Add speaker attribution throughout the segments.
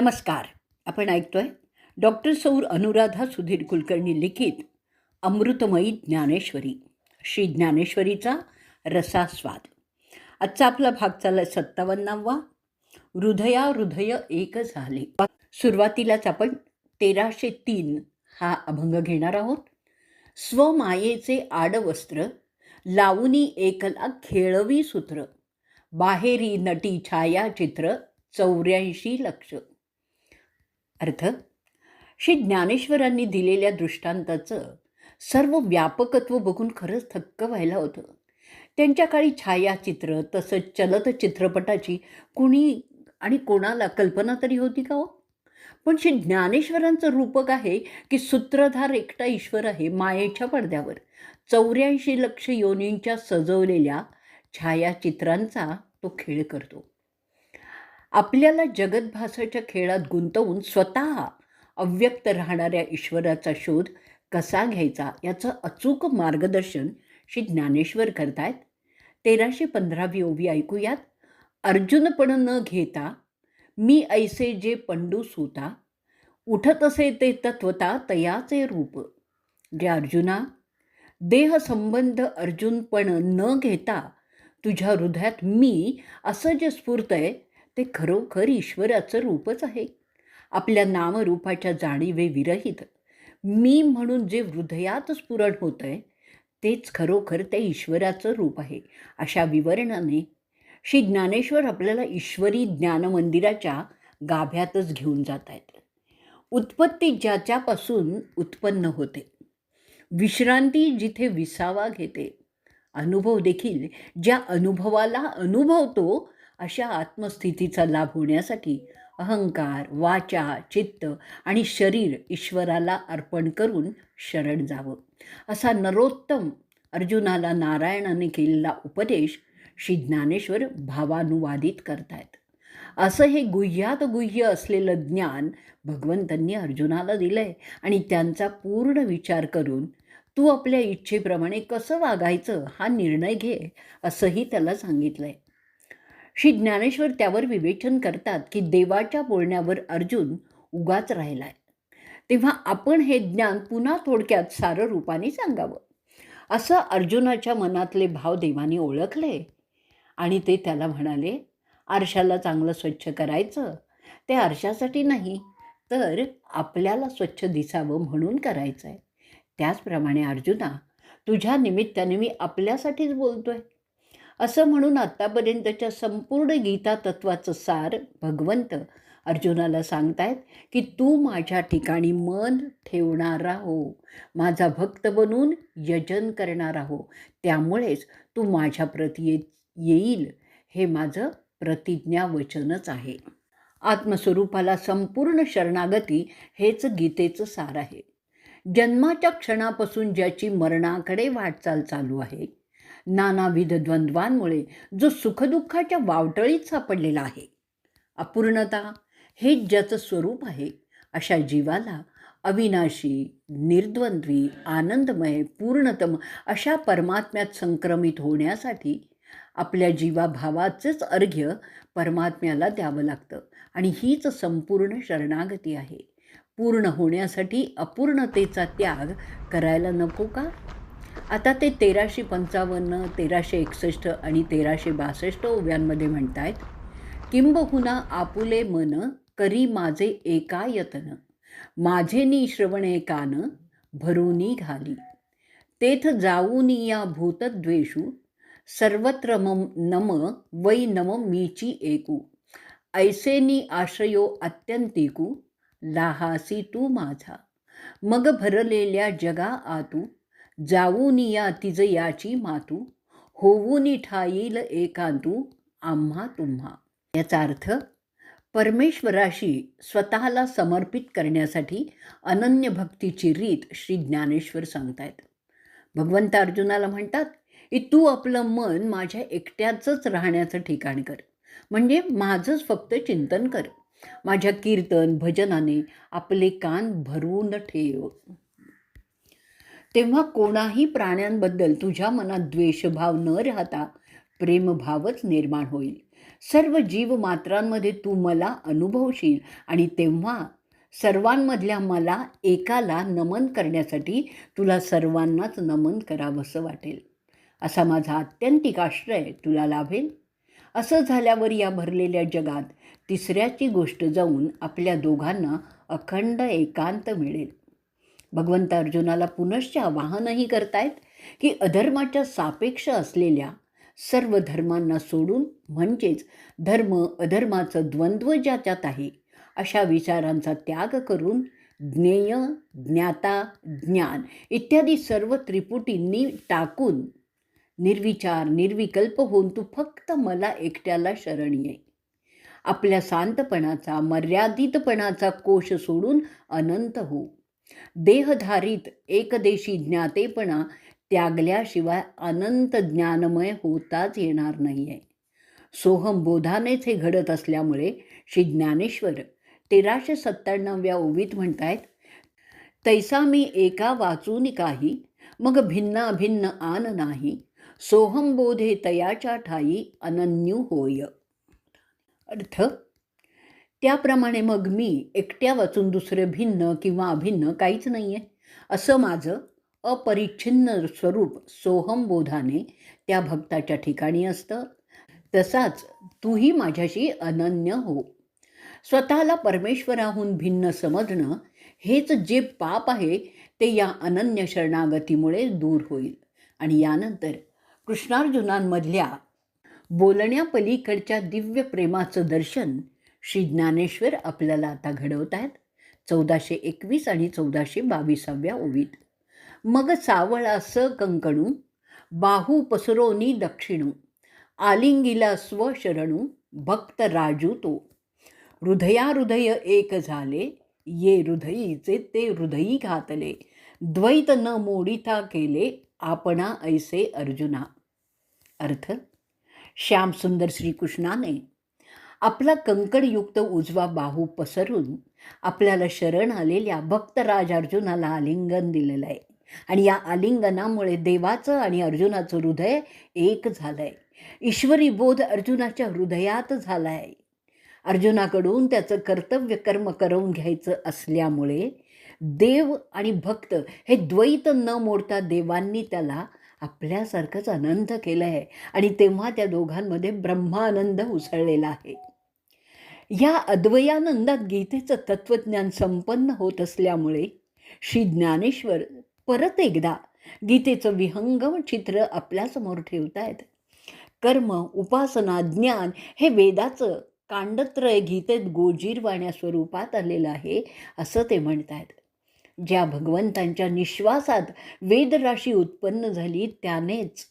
Speaker 1: नमस्कार. आपण ऐकतोय डॉक्टर सौर अनुराधा सुधीर कुलकर्णी लिखित अमृतमयी ज्ञानेश्वरी. श्री ज्ञानेश्वरीचा रसास्वाद. आजचा आपला भाग चालला सत्तावन्नावा. हृदया हृदय एक झाले. सुरुवातीलाच आपण तेराशे तीन हा अभंग घेणार आहोत. स्वमायेचे आडवस्त्र लावूनी एकला खेळवी सूत्र. बाहेरी नटी छायाचित्र चौऱ्याऐंशी लक्ष. अर्थ श्री ज्ञानेश्वरांनी दिलेल्या दृष्टांताचं सर्व व्यापकत्व बघून खरंच थक्क व्हायला होतं. त्यांच्या काळी छायाचित्र तसंच चलत चित्रपटाची कुणी आणि कोणाला कल्पना तरी होती का हो? पण श्री ज्ञानेश्वरांचं रूपक आहे की सूत्रधार एकटा ईश्वर आहे मायेच्या पडद्यावर. चौऱ्याऐंशी लक्ष योनींच्या सजवलेल्या छायाचित्रांचा तो खेळ करतो. आपल्याला जगतभासाच्या खेळात गुंतवून स्वतः अव्यक्त राहणाऱ्या ईश्वराचा शोध कसा घ्यायचा याचं अचूक मार्गदर्शन श्री ज्ञानेश्वर करतायत. तेराशे पंधरावी ओवी ऐकूयात. अर्जुनपण न घेता मी ऐसे जे पंडू सुता उठत असे ते तत्वता तयाचे रूप. जे अर्जुना देहसंबंध अर्जुनपण न घेता तुझ्या हृदयात मी असं जे स्फूर्त आहे ते खरोखर ईश्वराचं रूपच आहे. आपल्या नामरूपाच्या जाणीवे विरहित. मी म्हणून जे हृदयात स्फुरण होतं आहे तेच खरोखर त्या ईश्वराचं रूप आहे अशा विवरणाने. श्री ज्ञानेश्वर आपल्याला ईश्वरी ज्ञानमंदिराच्या गाभ्यातच घेऊन जात आहेत उत्पत्ती ज्याच्यापासून उत्पन्न होते. विश्रांती जिथे विसावा घेते. अनुभव देखील ज्या अनुभवाला अनुभवतो अशा आत्मस्थितीचा लाभ होण्यासाठी अहंकार वाचा चित्त आणि शरीर ईश्वराला अर्पण करून शरण जावं. असा नरोत्तम अर्जुनाला नारायणाने केलेला उपदेश श्री ज्ञानेश्वर भावानुवादित करतायत. असं हे गुह्यात गुह्य असलेलं ज्ञान भगवंतांनी अर्जुनाला दिलं आहे आणि त्यांचा पूर्ण विचार करून तू आपल्या इच्छेप्रमाणे कसं वागायचं हा निर्णय घे असंही त्याला सांगितलं आहे श्री ज्ञानेश्वर त्यावर विवेचन करतात की देवाच्या बोलण्यावर अर्जुन उगाच राहिला आहे तेव्हा आपण हे ज्ञान पुन्हा थोडक्यात सारं रूपाने सांगावं. असं अर्जुनाच्या मनातले भाव देवाने ओळखले आणि ते त्याला म्हणाले आरशाला चांगलं स्वच्छ करायचं. ते आरशासाठी नाही तर आपल्याला स्वच्छ दिसावं म्हणून करायचं आहे त्याचप्रमाणे अर्जुना तुझ्या निमित्ताने मी आपल्यासाठीच बोलतो आहे असं म्हणून आत्तापर्यंतच्या संपूर्ण गीता तत्वाचं सार भगवंत अर्जुनाला सांगतायत की तू माझ्या ठिकाणी मन ठेवणारा हो. माझा भक्त बनून यजन करणारा हो. त्यामुळेच तू माझ्या प्रती येईल हे माझं प्रतिज्ञावचनच आहे. आत्मस्वरूपाला संपूर्ण शरणागती हेच गीतेचं सार आहे. जन्माच्या क्षणापासून ज्याची मरणाकडे वाटचाल चालू आहे नानाविध द्वंद्वांमुळे जो सुखदुःखाच्या वावटळीत सापडलेला आहे. अपूर्णता हेच ज्याचं स्वरूप आहे अशा जीवाला अविनाशी निर्द्वंद्वी आनंदमय पूर्णतम अशा परमात्म्यात संक्रमित होण्यासाठी आपल्या जीवाभावाचेच अर्घ्य परमात्म्याला द्यावं लागतं आणि हीच संपूर्ण शरणागती आहे. पूर्ण होण्यासाठी अपूर्णतेचा त्याग करायला नको का? आता ते तेराशे पंचावन्न तेराशे एकसष्ट आणि तेराशे बासष्ट ओव्यांमध्ये म्हणत आहेत किंबहुना आपुले मन करी माझे एकायतन माझे नी श्रवणे कान भरूनी घाली. तेथ जाऊनी या भूतद्वेषू सर्वत्र मम नम वै नम मीची एकू. ऐसेनी आश्रयो अत्यंतिकू लाहासी तू माझा. मग भरलेल्या जगा आतू जाऊनी या तिज याची मातू होऊनी ठाईल एकांतू आम्हा तुम्हा. याचा अर्थ परमेश्वराशी स्वतःला समर्पित करण्यासाठी अनन्य भक्तीची रीत श्री ज्ञानेश्वर सांगतायत. भगवंत अर्जुनाला म्हणतात की तू आपलं मन माझ्या एकट्याचंच राहण्याचं ठिकाण कर. म्हणजे माझंच फक्त चिंतन कर. माझ्या कीर्तन भजनाने आपले कान भरवून ठेव. तेव्हा कोणाही प्राण्यांबद्दल तुझ्या मनात द्वेषभाव न राहता प्रेमभावच निर्माण होईल. सर्व जीवमात्रांमध्ये तू मला अनुभवशील आणि तेव्हा सर्वांमधल्या मला एकाला नमन करण्यासाठी तुला सर्वांनाच नमन करावंसं वाटेल. असा माझा आत्यंतिक आश्रय तुला लाभेल. असं झाल्यावर या भरलेल्या जगात तिसऱ्याची गोष्ट जाऊन आपल्या दोघांना अखंड एकांत मिळेल. भगवंत अर्जुनाला पुनश्च आवाहनही करतायत की अधर्माच्या सापेक्ष असलेल्या सर्व धर्मांना सोडून म्हणजेच धर्म अधर्माचं द्वंद्व ज्याच्यात आहे अशा विचारांचा त्याग करून ज्ञेय ज्ञाता ज्ञान इत्यादी सर्व त्रिपुटींनी टाकून निर्विचार निर्विकल्प होऊन तू फक्त मला एकट्याला शरण ये. आपल्या शांतपणाचा मर्यादितपणाचा कोश सोडून अनंत हो. देहधारित एकदेशी ज्ञातेपणा त्यागल्याशिवाय अनंत ज्ञानमय होताच येणार नाही आहे सोहम बोधानेच हे घडत असल्यामुळे श्री ज्ञानेश्वर तेराशे सत्त्याण्णव्या ओवीत म्हणतायत तैसा मी एका वाचून काही मग भिन्न आन नाही. सोहम बोधे तयाच्या ठाई अनन्यू होय अर्थ त्याप्रमाणे मग मी एकट्या वाचून दुसरे भिन्न किंवा अभिन्न काहीच नाही आहे असं माझं अपरिच्छिन्न स्वरूप सोहमबोधाने त्या भक्ताच्या ठिकाणी असतं. तसाच तूही माझ्याशी अनन्य हो. स्वतःला परमेश्वराहून भिन्न समजणं हेच जे पाप आहे ते या अनन्य शरणागतीमुळे दूर होईल. आणि यानंतर कृष्णार्जुनांमधल्या बोलण्यापलीकडच्या दिव्य प्रेमाचं दर्शन श्री ज्ञानेश्वर आपल्याला आता घडवत आहेत चौदाशे एकवीस आणि चौदाशे बावीसाव्या ओवीत. मग सावळा स कंकणू बाहू पसरोनी दक्षिणू आलिंगिला स्व शरणू भक्त राजू तो. हृदया हृदय एक झाले ये हृदयीचे ते हृदयी घातले. द्वैत न मोडिता केले आपणा ऐसे अर्जुना. अर्थ श्यामसुंदर श्रीकृष्णाने आपला कंकणयुक्त उजवा बाहू पसरून आपल्याला शरण आलेल्या भक्तराज अर्जुनाला आलिंगन दिलेलं आहे. आणि या आलिंगनामुळे देवाचं आणि अर्जुनाचं हृदय एक झालं आहे ईश्वरी बोध अर्जुनाच्या हृदयात झाला आहे अर्जुनाकडून त्याचं कर्तव्य कर्म करून घ्यायचं असल्यामुळे देव आणि भक्त हे द्वैत न मोडता देवांनी त्याला आपल्यासारखंच आनंद केलं आहे आणि तेव्हा त्या दोघांमध्ये ब्रह्मानंद उसळलेला आहे. या अद्वयानंदात गीतेचं तत्त्वज्ञान संपन्न होत असल्यामुळे श्री ज्ञानेश्वर परत एकदा गीतेचं विहंगम चित्र आपल्यासमोर ठेवतायत. कर्म उपासना ज्ञान हे वेदाचं कांडत्रय गीतेत गोजीरवाण्या स्वरूपात आलेलं आहे असं ते म्हणतायत. ज्या भगवंतांच्या निश्वासात वेदराशी उत्पन्न झाली त्यानेच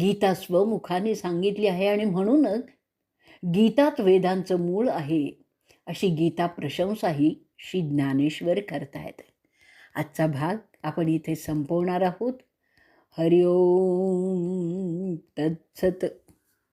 Speaker 1: गीता स्वमुखाने सांगितली आहे आणि म्हणूनच गीतात वेदांचं मूळ आहे. अशी गीता प्रशंसाही श्री ज्ञानेश्वर करतायत. आजचा भाग आपण इथे संपवणार आहोत. हरिओम तत्सत.